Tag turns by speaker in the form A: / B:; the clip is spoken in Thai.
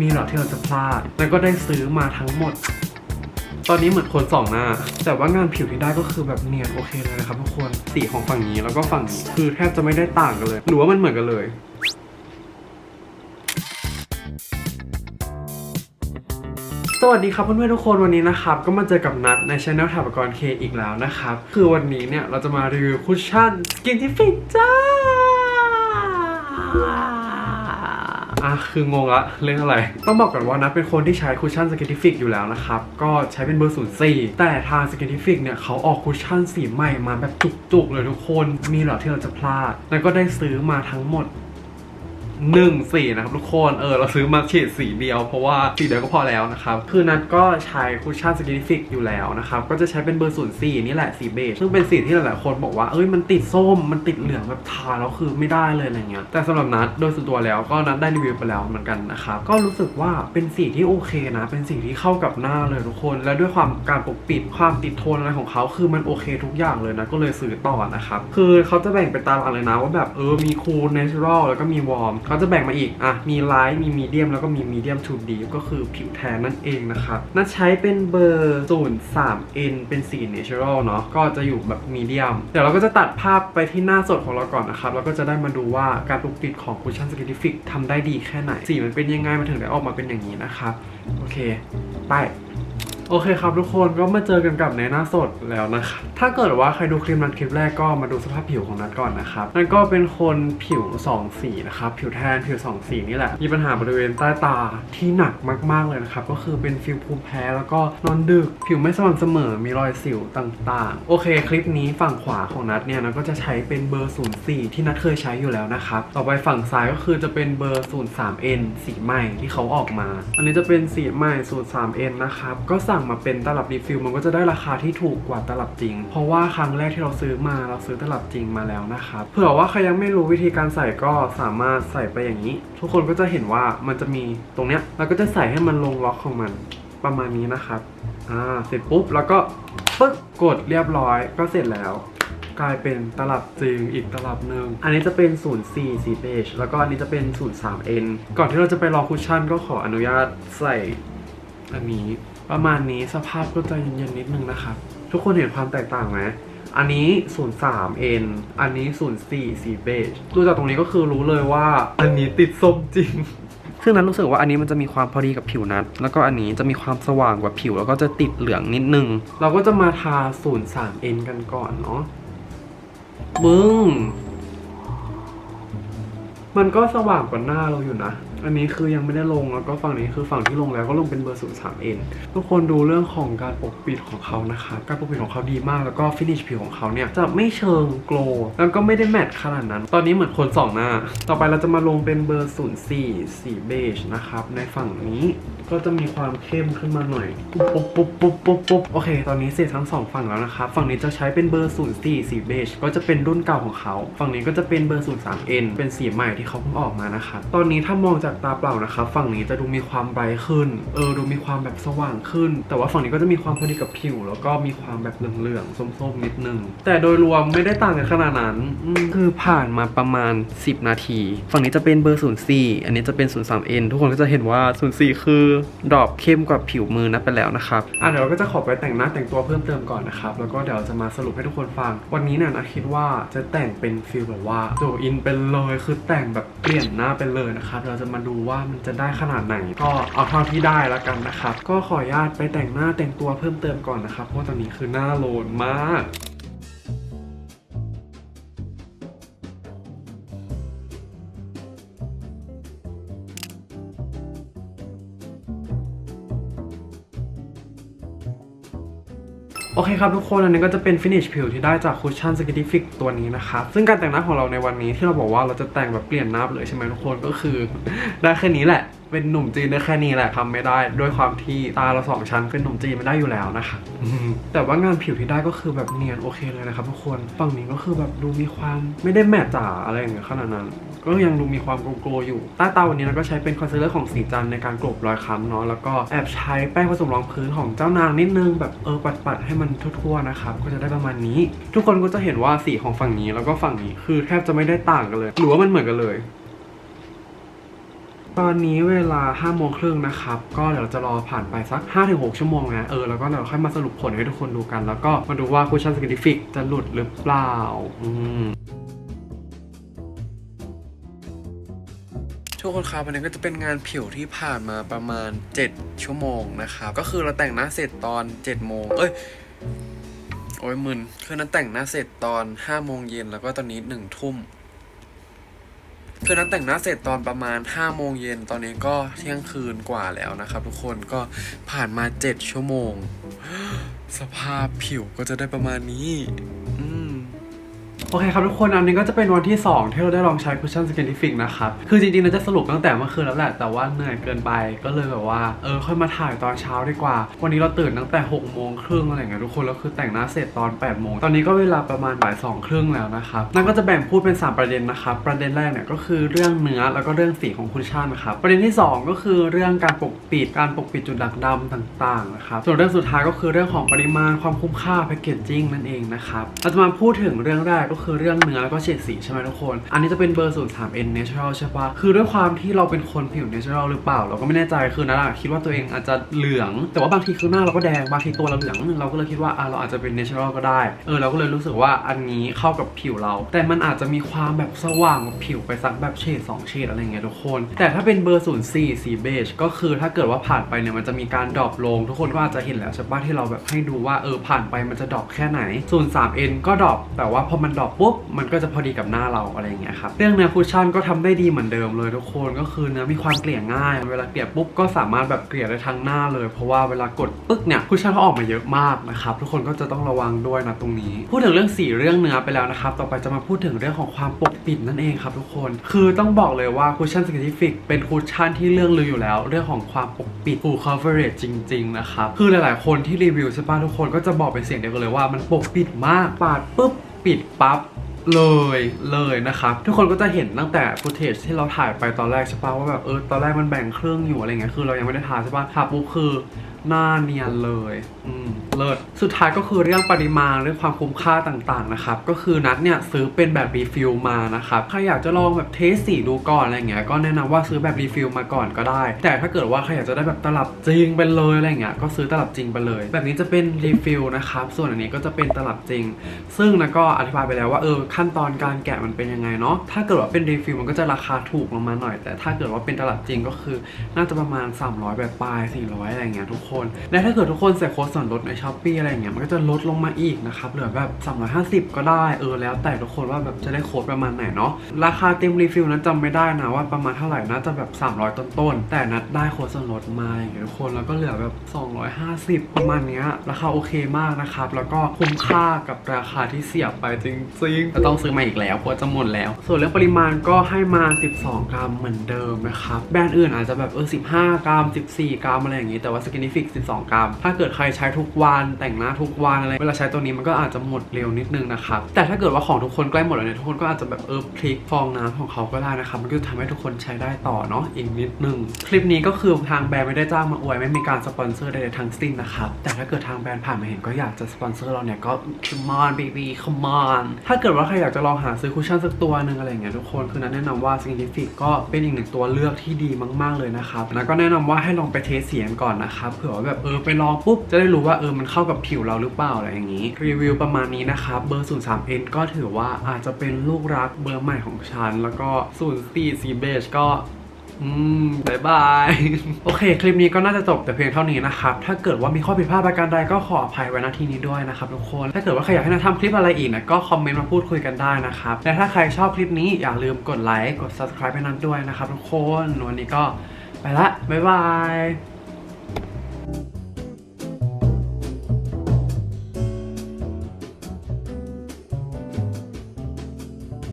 A: มีหรอที่เราจะพลาด แล้วก็ได้ซื้อมาทั้งหมด ตอนนี้เหมือนคนสองหน้า แต่ว่างานผิวที่ได้ก็คือแบบเนียนโอเคเลยนะครับทุกคนสีของฝั่งนี้แล้วก็ฝั่งนี้คือแทบจะไม่ได้ต่างกันเลย หรือว่ามันเหมือนกันเลยสวัสดีครับเพื่อนๆทุกคนวันนี้นะครับก็มาเจอกับนัดในช anel ถาปกรเคอีกแล้วนะครับคือวันนี้เนี่ยเราจะมารีวิวคุชชั่นสกินทิฟิกจ้า อะคืองงละเรื่องอะไร ต้องบอกก่อนว่านัดเป็นคนที่ใช้คุชชั่นสเกติฟิกอยู่แล้วนะครับ ก็ใช้เป็นเบอร์ศูนย์สี่แต่ทางสเกติฟิกเนี่ยเขาออกคุชชั่นสีใหม่มาแบบจุกๆเลยทุกคนมีเหรอที่เราจะพลาด แล้วก็ได้ซื้อมาทั้งหมด หนึ่งสีนะครับทุกคนเออเราซื้อมาเฉดสีเดียวเพราะว่าสีเดียวก็พอแล้วนะครับคือนัทก็ใช้คุชชั่นสกินฟิกอยู่แล้วนะครับก็จะใช้เป็นเบอร์ศูนย์สี่นี่แหละสีเบจซึ่งเป็นสีที่หลายๆคนบอกว่าเอ้ยมันติดส้มมันติดเหลืองแบบทาแล้วคือไม่ได้เลยอะไรเงี้ยแต่สำหรับนัทโดยส่วนตัวแล้วก็นัทได้รีวิวไปแล้วเหมือนกันนะครับก็รู้สึกว่าเป็นสีที่โอเคนะ เป็นสีที่เข้ากับหน้าเลยทุกคน และด้วยความการปกปิดความติดโทนอะไรของเขาคือมันโอเคทุกอย่างเลยนะก็เลยซื้อต่อนะครับคือเขาจะแบ่งเป็นตามอะไรนะว่าแบบเออมีคูลเนเชอรัลแล้วก็มีวอร์มเขาจะแบ่งมาอีก อะ มีไลท์มีมีเดียมแล้วก็มีมีเดียมทูดีก็คือผิวแทนนั่นเองนะครับน่าใช้เป็นเบอร์ศูนย์สามเอ็นเป็นสีเนเชอรัลเนาะ ก็จะอยู่แบบมีเดียม เดี๋ยวเราก็จะตัดภาพไปที่หน้าสดของเราก่อนนะครับ แล้วก็จะได้มาดูว่าการปกปิดของคุชชั่นสกินทิฟิกทำได้ดีแค่ไหน สีมันเป็นยังไงมันถึงได้ออกมาเป็นอย่างนี้นะครับ โอเค ไป โอเคครับทุกคนก็มาเจอกันกับในหน้าสดแล้วนะครับถ้าเกิดว่าใครดูคลิปนั้นคลิปแรกก็มาดูสภาพผิวของนัทก่อนนะครับนั่นก็เป็นคนผิว 2 สีนะครับผิวแทนผิว 2 สีนี่แหละ มีปัญหาบริเวณใต้ตาที่หนักมากๆเลยนะครับก็คือเป็นฟิลภูมิแพ้แล้วก็นอนดึก ผิวไม่สม่ำเสมอมีรอยสิวต่างๆ โอเคคลิปนี้ฝั่งขวาของนัทเนี่ยนัทก็จะใช้เป็นเบอร์ 04 ที่นัทเคยใช้อยู่แล้วนะครับต่อไปฝั่งซ้ายก็คือจะเป็นเบอร์ 03N สีใหม่ที่เขาออกมา อันนี้จะเป็นสีใหม่ 03N นะครับก็สั่งมาเป็นตลับรีฟิลมันก็จะได้ราคาที่ถูกกว่าตลับจริง เพราะว่าครั้งแรกที่เราซื้อมาเราซื้อตลับจริงมาแล้วนะครับเผื่อว่าใครยังไม่รู้วิธีการใส่ก็สามารถใส่ไปอย่างนี้ ทุกคนก็จะเห็นว่ามันจะมีตรงเนี้ยเราก็จะใส่ให้มันลงล็อกของมันประมาณนี้นะครับอ่าเสร็จปุ๊บแล้วก็ปึ๊กกดเรียบร้อยก็เสร็จแล้วกลายเป็นตลับจริงอีกตลับหนึ่ง อันนี้จะเป็น 04สีเบจแล้วก็อันนี้จะเป็น 03N ก่อนที่เราจะไปลองคุชชั่นก็ขออนุญาตใส่อันนี้ ประมาณนี้สภาพก็จะเย็นๆนิดนึงนะครับ ทุกคนเห็นความแตกต่างไหมอันนี้ 03N อันนี้ 04สีเบจดูจากตรงนี้ก็คือรู้เลยว่าอันนี้ติดส้มจริง ซึ่งนั้นรู้สึกว่าอันนี้มันจะมีความพอดีกับผิวนัด แล้วก็อันนี้จะมีความสว่างกว่าผิว แล้วก็จะติดเหลืองนิดนึง เราก็จะมาทา 03N กันก่อนเนาะ มึง มันก็สว่างกว่าหน้าเราอยู่นะ อันนี้คือยังไม่ได้ลงแล้วก็ฝั่งนี้คือฝั่งที่ลงแล้วก็ลงเป็นเบอร์ 03N ทุกคนดูเรื่องของการปกปิดของเขานะครับการปกปิดของเขาดีมากแล้วก็ฟินิชผิวของเขาเนี่ยจะไม่เชิงโกลแล้วก็ไม่ได้แมตต์ขนาดนั้น ตอนนี้เหมือนคนสองหน้า ต่อไปเราจะมาลงเป็นเบอร์04สีเบจนะครับในฝั่งนี้ก็จะมีความเข้มขึ้นมาหน่อยปุ๊บปุ๊บปุ๊บปุ๊บปุ๊บโอเค ตอนนี้เสร็จทั้งสองฝั่งแล้วนะครับฝั่งนี้จะใช้เป็นเบอร์04สีเบจก็จะเป็นรุ่นเก่าของเขา ฝั่งนี้ก็จะเป็นเบอร์ 03N เป็นสีใหม่ที่เขาเพิ่งออกมานะครับตอนนี้ถ้ามองจากตาเปล่านะครับฝั่งนี้จะดูมีความไบรท์ขึ้น เออ ดูมีความแบบสว่างขึ้น แต่ว่าฝั่งนี้ก็จะมีความพอดีกับผิว แล้วก็มีความแบบเหลืองๆส้มๆนิดนึง แต่โดยรวมไม่ได้ต่างกันขนาดนั้นคือผ่านมาประมาณ 10 นาที ฝั่งนี้จะเป็นเบอร์ 04 อันนี้จะเป็น 03N ทุกคนก็จะเห็นว่า 04 คือดรอปเข้มกว่าผิวมือนัดไปแล้วนะครับอะเดี๋ยวเราก็จะขอไปแต่งหน้าแต่งตัวเพิ่มเติมก่อนนะครับแล้วก็เดี๋ยวจะมาสรุปให้ทุกคนฟัง วันนี้เนี่ยนะคิดว่าจะแต่งเป็นฟิลแบบว่าโจอินเป็นเลยคือแต่งแบบเปลี่ยนหน้าไปเลยนะครับเราจะมาดูว่ามันจะได้ขนาดไหน ก็เอาเท่าที่ได้แล้วกันนะครับ ก็ขออนุญาตไปแต่งหน้าแต่งตัวเพิ่มเติมก่อนนะครับ เพราะตอนนี้คือหน้าโลนมาก โอเคครับทุกคนอันนี้ก็จะเป็นฟินิชผิวที่ได้จากคุชชั่นสกิ t ฟิกตัวนี้นะครับซึ่งการแต่งหน้าของเราในวันนี้ที่เราบอกว่าเราจะแต่งแบบเปลี่ยนหน้าไปเลยใช่ไหมทุกคนก็คือ ได้แค่นี้แหละ เป็นหนุ่มจีนได้แค่นี้แหละทำไม่ได้ ด้วยความที่ตาเราสองชั้นเป็นหนุ่มจีนไม่ได้อยู่แล้วนะคะอืมแต่ว่างานผิวที่ได้ก็คือแบบเนียนโอเคเลยนะครับทุกคนฝั่งนี้ก็คือแบบดูมีความไม่ได้แมทจ๋าอะไรอย่างเงี้ยขนาดนั้น ก็ยังดูมีความโกลว์ๆอยู่ใต้ตาวันนี้เราก็ใช้เป็นคอนซีลเลอร์ของสีจันในการกลบรอยค้ำเนาะแล้วก็แอบใช้แป้งผสมรองพื้นของเจ้านางนิดนึงแบบเออปัดๆให้มันทั่วๆนะครับก็จะได้ประมาณนี้ ทุกคนก็จะเห็นว่าสีของฝั่งนี้แล้วก็ฝั่งนี้คือแทบจะไม่ได้ต่างกันเลยหรือว่ามันเหมือนกันเลยตอนนี้เวลา5้าโมงครึ่งนะครับ ก็เดี๋ยวเราจะรอผ่านไปสัก 5-6 ชั่วโมงนะเออแล้วก็เดี๋ยวค่อยมาสรุปผลให้ทุกคนดูกัน แล้วก็มาดูว่าคุชชั่นสกินติฟิกจะหลุดหรือเปล่า อืม ทุกคนครับวันนี้ก็จะเป็นงานผิวที่ผ่านมาประมาณ 7 ชั่วโมงนะครับก็คือเราแต่งหน้าเสร็จตอน7โมงเอ้ยโอ้ยมึนคือนั้นแต่งหน้าเสร็จตอน5โมงเย็นแล้วก็ตอนนี้1ทุ่มคือนั้นแต่งหน้าเสร็จตอนประมาณ5โมงเย็นตอนนี้ก็เที่ยงคืนกว่าแล้วนะครับ ทุกคนก็ผ่านมา 7 ชั่วโมง สภาพผิวก็จะได้ประมาณนี้ โอเคครับทุกคนอันนี้ก็จะเป็นวันที่ 2 ที่เราได้ลองใช้คุชชั่นสกินทิฟิกนะครับ คือจริงๆเราจะสรุปตั้งแต่เมื่อคืนแล้วแหละ แต่ว่าเหนื่อยเกินไปก็เลยแบบว่า เออ ค่อยมาถ่ายตอนเช้าดีกว่า วันนี้เราตื่นตั้งแต่6โมงครึ่งอะไรเงี้ยทุกคน แล้วคือแต่งหน้าเสร็จตอน8โมงตอนนี้ก็เวลาประมาณบ่ายสองครึ่งแล้วนะครับนั่นก็จะแบ่งพูดเป็น 3 ประเด็นนะครับ ประเด็นแรกเนี่ยก็คือเรื่องเนื้อแล้วก็เรื่องสีของคุชชั่นนะครับประเด็นที่ 2 ก็คือเรื่องการปกปิดการปกปิดจุดด่างดำต่างๆนะครับส่วนเรื่องสุดท้ายก็คือเรื่องของปริมาณความคุ้มค่าแพคเกจจิ้งนั่นเองนะครับเราจะมาพูดถึงเรื่องแรกก็็คือเรื่องเนื้อแล้วก็เฉดสีใช่ไหมทุกคน อันนี้จะเป็นเบอร์ 03N Natural ใช่ปะคือด้วยความที่เราเป็นคนผิว Natural หรือเปล่า เราก็ไม่แน่ใจคือนั่นอะคิดว่าตัวเองอาจจะเหลือง แต่ว่าบางทีคือหน้าเราก็แดงบางทีตัวเราเหลือง เราก็เลยคิดว่าอะเราอาจจะเป็น Natural ก็ได้เออเราก็เลยรู้สึกว่าอันนี้เข้ากับผิวเรา แต่มันอาจจะมีความแบบสว่างผิวไปสักแบบเฉด2เฉดอะไรเงี้ยทุกคน แต่ถ้าเป็นเบอร์ 04สีเบจก็คือถ้าเกิดว่าผ่านไปเนี่ยมันจะมีการดรอปลง ทุกคนก็อาจจะเห็นแล้วใช่ปะที่เราแบบให้ดูว่าเออผ่านไปมันจะดรอปแค่ไหน 03N ก็ดรอปแต่ว่าพอมันดรอปปุ๊บมันก็จะพอดีกับหน้าเราอะไรอย่างเงี้ยครับเรื่องเนื้อคุชชั่นก็ทำได้ดีเหมือนเดิมเลยทุกคนก็คือเนื้อมีความเกลี่ยง่าย เวลาเกลี่ยปุ๊บก็สามารถแบบเกลี่ยได้ทั้งหน้าเลย เพราะว่าเวลากดปึ๊กเนี่ยคุชชั่นเขาออกมาเยอะมากนะครับทุกคนก็จะต้องระวังด้วยนะตรงนี้ พูดถึงเรื่องสีเรื่องเนื้อไปแล้วนะครับต่อไปจะมาพูดถึงเรื่องของความปกปิดนั่นเองครับทุกคนคือต้องบอกเลยว่าคุชชั่นสกินทิฟิกเป็นคุชชั่นที่เรื่องลืออยู่แล้ว เรื่องของความปกปิด full coverage จริงๆนะครับคือหลายๆคนที่รีวิวใช่ปะทุกคนก็จะบอกเป็นเสียงเดียวกันเลยว่ามันปกปิดมากปาดปุ๊บ ปิดปั๊บเลยเลยนะครับ ทุกคนก็จะเห็นตั้งแต่ฟุตเทจที่เราถ่ายไปตอนแรกใช่ปะว่าแบบเออตอนแรกมันแบ่งเครื่องอยู่อะไรเงี้ยคือเรายังไม่ได้ทาใช่ปะทาปุ๊บคือ หน้าเนียนเลยอืมเลิศสุดท้ายก็คือเรื่องปริมาณเรื่องความคุ้มค่าต่างๆนะครับ ก็คือนัดเนี่ยซื้อเป็นแบบรีฟิลมานะครับใครอยากจะลองแบบเทสสีดูก่อนอะไรเงี้ยก็แนะนำว่าซื้อแบบรีฟิลมาก่อนก็ได้ แต่ถ้าเกิดว่าใครอยากจะได้แบบตลับจริงไปเลยอะไรเงี้ยก็ซื้อตลับจริงไปเลย แบบนี้จะเป็นรีฟิลนะครับส่วนอันนี้ก็จะเป็นตลับจริง ซึ่งนะก็อธิบายไปแล้วว่าเออขั้นตอนการแกะมันเป็นยังไงเนาะถ้าเกิดว่าเป็นรีฟิลมันก็จะราคาถูกลงมาหน่อย แต่ถ้าเกิดว่าเป็นตลับจริงก็คือ น่าจะประมาณ 300 แบบปลาย400อะไรเงี้ยทุกคนและถ้าเกิดทุกคนใส่โค้ดส่วนลดในช้อปปีอะไรเงี้ยมันก็จะลดลงมาอีกนะครับเหลือแบบ 350 ก็ได้เออแล้วแต่ทุกคนว่าแบบจะได้โค้ดประมาณไหนเนาะราคาเต็มรีฟิลนั้นจำไม่ได้นะว่าประมาณเท่าไหร่น่าจะแบบ 300 ต้นๆแต่นัดได้โค้ดส่วนลดมาอย่างเงี้ยทุกคนแล้วก็เหลือแบบ 250 ประมาณเนี้ยราคาโอเคมากนะครับแล้วก็คุ้มค่ากับราคาที่เสียบไปจริงๆก็ต้องซื้อมาอีกแล้วเพราะจะหมดแล้ว ส่วนเรื่องปริมาณก็ให้มา 12 กรัมเหมือนเดิมนะครับแบรนด์อื่นอาจจะแบบเออ15 กรัม 14 กรัมอะไรอย่างงี้แต่ว่าสกินนิฟิก12 กรัม ถ้าเกิดใครใช้ทุกวันแต่งหน้าทุกวันอะไร เวลาใช้ตัวนี้มันก็อาจจะหมดเร็วนิดนึงนะครับ แต่ถ้าเกิดว่าของทุกคนใกล้หมดแล้วเนี่ยทุกคนก็อาจจะแบบเออพลิกฟองน้ำของเขาก็ได้นะครับ มันก็จะทำให้ทุกคนใช้ได้ต่อเนาะอีกนิดนึง คลิปนี้ก็คือทางแบรนด์ไม่ได้จ้างมาอวยไม่มีการสปอนเซอร์ใดๆทั้งสิ้นนะครับ แต่ถ้าเกิดทางแบรนด์ผ่านมาเห็นก็อยากจะสปอนเซอร์เราเนี่ยก็ come on baby come on ถ้าเกิดว่าใครอยากจะลองหาซื้อคุชชั่นสักตัวหนึ่งอะไรเงี้ยทุกคนคือนันแนะนำว่า Scientific ก็เป็นอีกหนึ่งตัวเลือกที่ดีมาก ๆเลยนะครับแล้วก็แนะนำว่าให้ลองไปเทสเสียงก่อนนะครับเผื่อว่าแบบเออไปลองปุ๊บจะได้รู้ว่าเออมันเข้ากับผิวเราหรือเปล่าอะไรอย่างนี้ รีวิวประมาณนี้นะครับเบอร์ 03N ก็ถือว่าอาจจะเป็นลูกรักเบอร์ใหม่ของฉัน แล้วก็ 04 C Beige ก็อืมบายบาย โอเค คลิปนี้ก็น่าจะจบแต่เพียงเท่านี้นะครับ ถ้าเกิดว่ามีข้อผิดพลาดประการใดก็ขออภัยไว้ณที่นี้ด้วยนะครับทุกคน ถ้าเกิดว่าใครอยากให้นาทำคลิปอะไรอีกนะก็คอมเมนต์มาพูดคุยกันได้นะครับ และถ้าใครชอบคลิปนี้อย่าลืมกดไลค์ กด subscribe ให้นั้นด้วยนะครับทุกคน วันนี้ก็ไปละ บ๊ายบาย